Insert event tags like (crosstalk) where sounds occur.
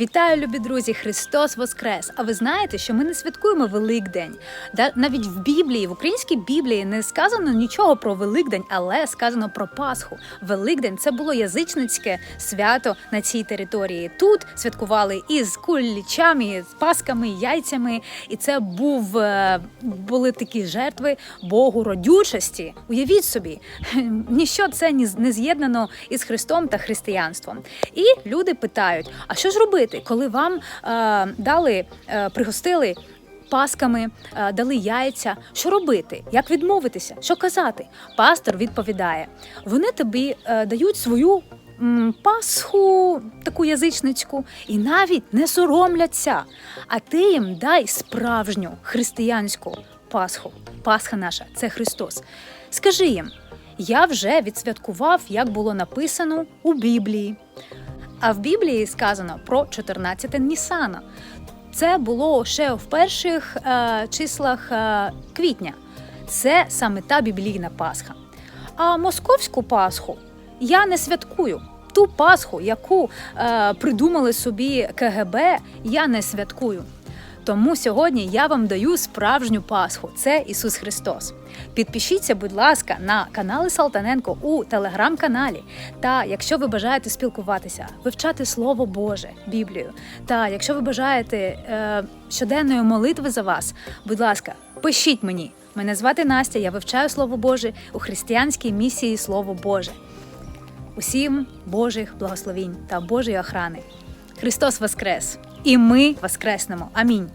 Вітаю, любі друзі! Христос Воскрес! А ви знаєте, що ми не святкуємо Великдень? Да, навіть в Біблії, в українській Біблії, не сказано нічого про Великдень, але сказано про Пасху. Великдень це було язичницьке свято на цій території. Тут святкували із кулічами, з пасками, яйцями, і це був е, були такі жертви Богу родючості. Уявіть собі, (laughs) ніщо це не з'єднано із Христом та християнством. І люди питають: а що ж робити, коли вам е, дали, е, пригостили? Пасками е, дали яйця. Що робити? Як відмовитися? Що казати? Пастор відповідає: вони тобі е, дають свою пасху, таку язичницьку, і навіть не соромляться. А ти їм дай справжню християнську пасху. Пасха наша це Христос. Скажи їм: я вже відсвяткував, як було написано у Біблії. А в Біблії сказано про 14 Нісана. Це було ще в перших е, числах е, квітня. Це саме та біблійна Пасха. А московську Пасху я не святкую. Ту Пасху, яку е, придумали собі КГБ, я не святкую. Тому сьогодні я вам даю справжню Пасху. Це Ісус Христос. Підпишіться, будь ласка, на канали Салтаненко у телеграм-каналі. Та якщо ви бажаєте спілкуватися, вивчати Слово Боже, Біблію. Та якщо ви бажаєте е, щоденної молитви за вас, будь ласка, пишіть мені. Мене звати Настя, я вивчаю Слово Боже у християнській місії Слово Боже. Усім Божих благословінь та Божої охрани. Христос Воскрес! І ми воскреснемо. Амінь.